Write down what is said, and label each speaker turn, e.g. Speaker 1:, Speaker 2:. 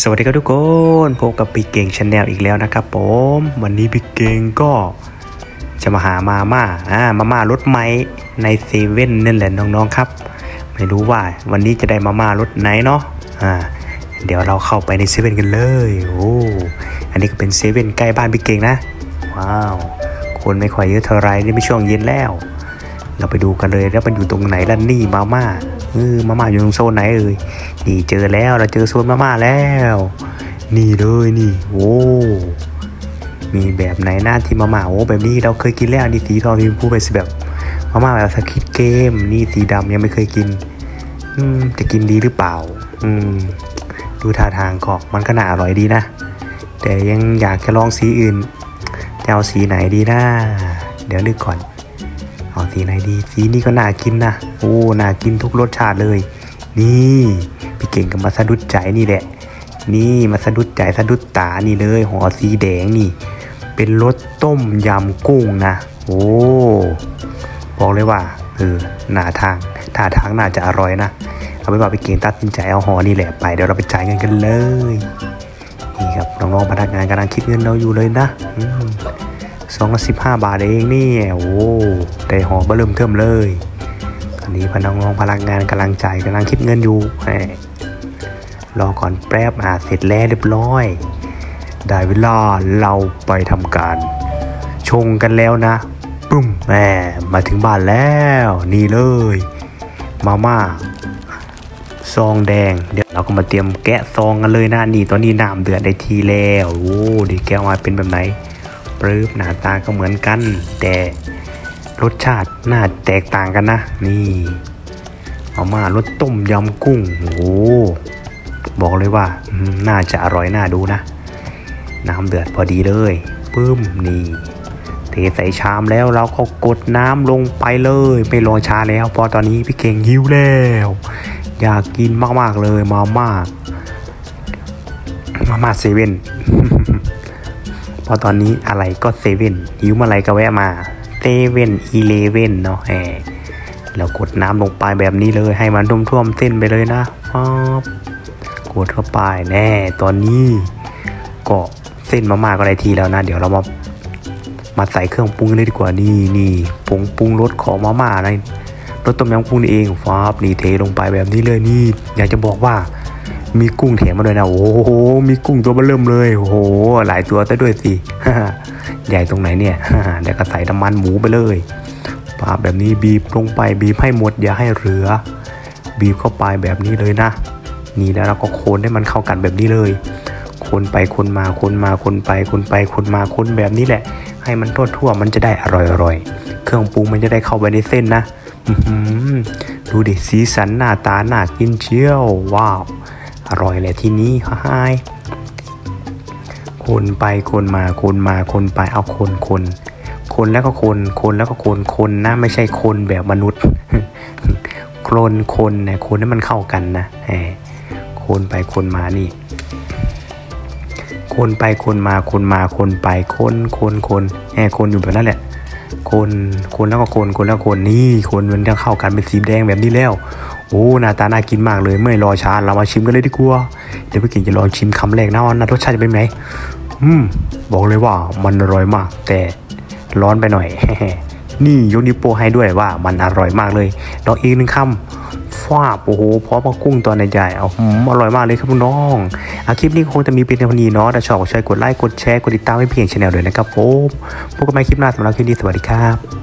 Speaker 1: สวัสดีครับทุกคนพบกับพี่เก่งชาแนลอีกแล้วนะครับผมวันนี้พี่เก่งก็จะมาหามาม่าอ่ามาม่ารถไหมในเซเว่นนั่นแหละน้องๆครับ ไม่รู้ว่าวันนี้จะได้มาม่ารถไหนเนาะอ่าเดี๋ยวเราเข้าไปในเซเว่นกันเลยโอ้อันนี้ก็เป็นเซเว่นใกล้บ้านพี่เก่งนะว้าวคนไม่ค่อยเยอะเท่าไรนี่ไม่ช่วงเย็นแล้ว เราไปดูกันเลยแล้วมันอยู่ตรงไหนล่ะนี่มาม่า เออมาม่าอยู่ตรงโซนไหนเอ่ยนี่เจอแล้วเราเจอโซนมาม่าแล้ว นี่เลยนี่โอ้มีแบบไหนหน้าที่มาม่าโอ้แบบนี้เราเคยกินแล้วนี่สีทองพิมพูไปสิแบบมาม่าแบบสควิดเกม นี่สีดำยังไม่เคยกิน อืมจะกินดีหรือเปล่า อืม ดูท่าทางก็มันก็น่าอร่อยดีนะ แต่ยังอยากจะลองสีอื่นจะเอาสีไหนดีนะเดี๋ยวนึกก่อน เอาสีไหนดีสีนี้ก็น่ากินนะโอ้น่ากินทุกรสชาติเลย นี่พี่เก่งก็มาสะดุดใจนี่แหละ นี่มาสะดุดใจสะดุดตานี่เลยห่อสีแดงนี่ เป็นรสต้มยำกุ้งนะโอ้บอกเลยว่าเออหน้าทางท่าทางน่าจะอร่อยนะเอาไปบอกพี่เก่งตัดสินใจเอาห่อนี่แหละไปเดี๋ยวเราไปจ่ายเงินกันเลยนี่ครับน้องๆพนักงานกำลังคิดเงินเราอยู่เลยนะอื สองละสิบห้าบาทเองนี่โอ้ได้หอเบอร์เริ่มเทิมเลยตอนนี้พนักงานพนักงานกำลังจ่ายกำลังคิดเงินอยู่รอก่อนแป๊บอะเสร็จแล้วเรียบร้อย ได้เวลาเราไปทำการ ชงกันแล้วนะปุ้มแหมมาถึงบ้านแล้ว นี่เลย มาม่าซองแดง เดี๋ยวเราก็มาเตรียมแกะซองกันเลยนะนี่ตอนนี้น้ำเดือดได้ทีแล้วโอ้ดีแกะออกมาเป็นแบบไหน ปรื๊บหน้าตาก็เหมือนกัน แต่รสชาติน่าแตกต่างกันนะ นี่เอามารสต้มยำกุ้งโอ้โหบอกเลยว่าน่าจะอร่อยน่าดูนะ น้ำเดือดพอดีเลยปึ้มนี่เทใส่ชามแล้วเราก็กดน้ำลงไปเลย ไม่รอช้าแล้วเพราะตอนนี้พี่เก่งหิวแล้ว อยากกินมากๆเลยมาม่ามาม่าเซเว่น เพราะตอนนี้อะไรก็เซเว่นหิวมื่อไรก็แวะมาเซเว่นอีเลเว่นเนาะแหมแล้วกดน้ำลงไปแบบนี้เลยให้มันท่วมๆเส้นไปเลยนะป๊อบกดเข้าไปแน่ตอนนี้ก็เส้นมาม่าก็ได้ทีแล้วนะ เดี๋ยวเรามามาใส่เครื่องปรุงเลยดีกว่านี่นี่ผงปรุงรสของมาม่าในรสต้มยำกุ้งนี่เองฟ้าบนี่เทลงไปแบบนี้เลยนี่ อยากจะบอกว่า มีกุ้งแถมมาด้วยนะ โอ้โห มีกุ้งตัวเบเริ่มเลย โอ้โห หลายตัวซะด้วยสิ ใหญ่ตรงไหนเนี่ยเดี๋ยวก็ใส่น้ำมันหมูไปเลยปาแบบนี้บีบลงไปบีบให้หมดอย่าให้เหลือ บีบเข้าไปแบบนี้เลยนะ นี่แล้วเราก็คนให้มันเข้ากันแบบนี้เลย คนไปคนมาคนมาคนไปคนไปคนมาคนแบบนี้แหละ ให้มันทั่วทั่วๆมันจะได้อร่อยอร่อยเครื่องปรุงมันจะได้เข้าไปในเส้นนะดูดิสีสันหน้าตาหน่ากินเชียวว้าว ร่อยเลยที่นี้ฮ่าฮ่ายคนไปคนมาคนมาคนไปเอาคนคนคนแล้วก็คนคนแล้วก็คนคนนะไม่ใช่คนแบบมนุษย์โคนคนเนี่ยคนให้มันเข้ากันนะแหมคนไปคนมานี่ คนไปคนมาคนมาคนไปคนคนคนแหมคนอยู่แบบนั้นแหละคนคนแล้วก็คนคนแล้วคนนี่คนมันจะเข้ากันเป็นสีแดงแบบนี้แล้ว โอ้หน้าตาน่ากินมากเลยไม่รอช้าเรามาชิมกันเลยดีกว่าเดี๋ยวพี่กิ่งจะลองชิมคำแรกนะว่านะรสชาติจะเป็นไงอืมบอกเลยว่ามันอร่อยมาก แต่ร้อนไปหน่อยนี่ยกนิ้วโป้ให้ด้วยว่ามันอร่อยมากเลยลองอีกหนึ่งคำฟาบโอ้โหพร้อมกับกุ้งตัวใหญ่ๆเอาหืมอร่อยมากเลยครับพี่น้องอาคลิปนี้คงจะมีเพียงเท่านี้เนาะถ้าชอบก็ช่วยกดไลค์กดแชร์กดติดตามให้เพียงชาแนลด้วยนะครับผมพบกันใหม่คลิปหน้าสำหรับคลิปนี้สวัสดีครับ